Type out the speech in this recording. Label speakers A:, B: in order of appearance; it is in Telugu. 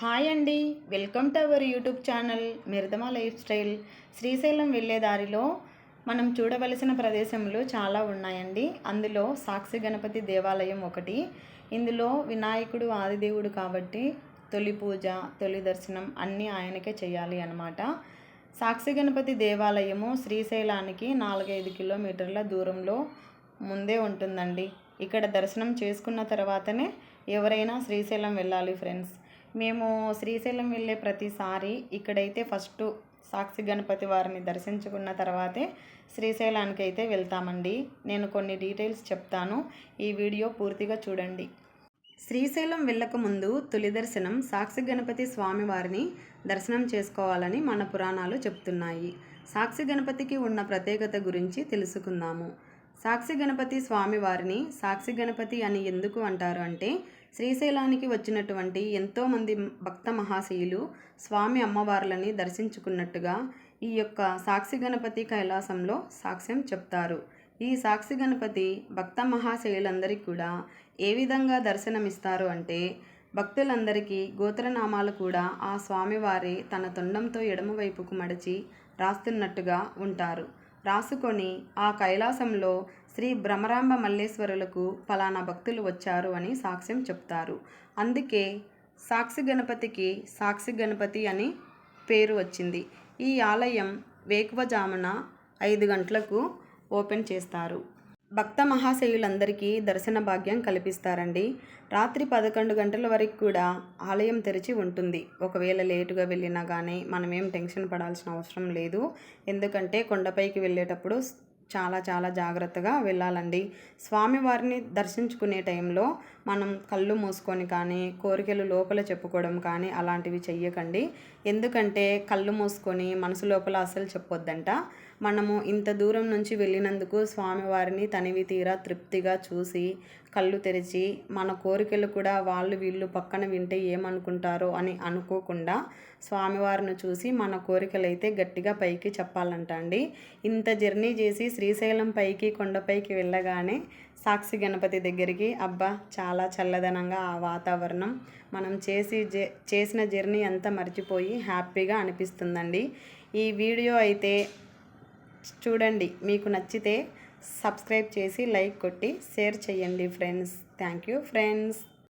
A: హాయ్ అండి. Welcome to our YouTube channel మిరదమా lifestyle. Srisailam వెళ్ళే దారిలో మనం చూడవలసిన ప్రదేశంలో చాలా ఉన్నాయండి. అందులో సాక్షి గణపతి దేవాలయం ఒకటి. ఇందులో వినాయకుడు ఆదిదేవుడు కాబట్టి తొలి పూజ తొలి దర్శనం అన్నీ ఆయనకే చేయాలి అన్నమాట. సాక్షి గణపతి దేవాలయము శ్రీశైలానికి నాలుగైదు కిలోమీటర్ల దూరంలో ముందే ఉంటుందండి. ఇక్కడ దర్శనం చేసుకున్న తర్వాతనే ఎవరైనా శ్రీశైలం వెళ్ళాలి ఫ్రెండ్స్. మేము శ్రీశైలం వెళ్ళే ప్రతిసారి ఇక్కడైతే ఫస్ట్ సాక్షి గణపతి వారిని దర్శించుకున్న తర్వాతే శ్రీశైలానికి అయితే వెళ్తామండి. నేను కొన్ని డీటెయిల్స్ చెప్తాను. ఈ వీడియో పూర్తిగా చూడండి. శ్రీశైలం వెళ్ళకముందు తొలి దర్శనం సాక్షి గణపతి స్వామివారిని దర్శనం చేసుకోవాలని మన పురాణాలు చెప్తున్నాయి. సాక్షి గణపతికి ఉన్న ప్రత్యేకత గురించి తెలుసుకుందాము. సాక్షి గణపతి స్వామివారిని సాక్షి గణపతి అని ఎందుకు అంటారు అంటే శ్రీశైలానికి వచ్చినటువంటి ఎంతోమంది భక్త మహాశయులు స్వామి అమ్మవార్లని దర్శించుకున్నట్టుగా ఈ యొక్క సాక్షి గణపతి కైలాసంలో సాక్ష్యం చెప్తారు. ఈ సాక్షి గణపతి భక్త మహాశయులందరికీ కూడా ఏ విధంగా దర్శనమిస్తారు అంటే భక్తులందరికీ గోత్రనామాలు కూడా ఆ స్వామివారి తన తొండంతో ఎడమవైపుకు మడిచి రాస్తున్నట్టుగా ఉంటారు. రాసుకొని ఆ కైలాసంలో శ్రీ భ్రమరాంబ మల్లేశ్వరులకు ఫలానా భక్తులు వచ్చారు అని సాక్ష్యం చెప్తారు. అందుకే సాక్షి గణపతికి సాక్షి గణపతి అని పేరు వచ్చింది. ఈ ఆలయం వేకువజామున ఐదు గంటలకు ఓపెన్ చేస్తారు. భక్త మహాశయులందరికీ దర్శన భాగ్యం కల్పిస్తారండి. రాత్రి పదకొండు గంటల వరకు కూడా ఆలయం తెరిచి ఉంటుంది. ఒకవేళ లేటుగా వెళ్ళినా కానీ మనమేం టెన్షన్ పడాల్సిన అవసరం లేదు. ఎందుకంటే కొండపైకి వెళ్ళేటప్పుడు చాలా చాలా జాగ్రత్తగా వెళ్ళాలండి. స్వామివారిని దర్శించుకునే టైంలో మనం కళ్ళు మూసుకొని కానీ కోరికలు లోపల చెప్పుకోవడం కానీ అలాంటివి చెయ్యకండి. ఎందుకంటే కళ్ళు మూసుకొని మనసు లోపల అసలు చెప్పొద్దంట. మనము ఇంత దూరం నుంచి వెళ్ళినందుకు స్వామివారిని తనివి తీరా తృప్తిగా చూసి కళ్ళు తెరిచి మన కోరికలు కూడా వాళ్ళు వీళ్ళు పక్కన వింటే ఏమనుకుంటారో అని అనుకోకుండా స్వామివారిని చూసి మన కోరికలు అయితే గట్టిగా పైకి చెప్పాలంట అండి. ఇంత జర్నీ చేసి శ్రీశైలం పైకి కొండపైకి వెళ్ళగానే సాక్షి గణపతి దగ్గరికి అబ్బా చాలా చల్లదనంగా ఆ వాతావరణం. మనం చేసి చేసిన జర్నీ అంతా మర్చిపోయి హ్యాపీగా అనిపిస్తుందండి. ఈ వీడియో అయితే చూడండి మీకు నచ్చితే సబ్స్క్రైబ్ చేసి లైక్ కొట్టి షేర్ చేయండి ఫ్రెండ్స్. Thank you friends.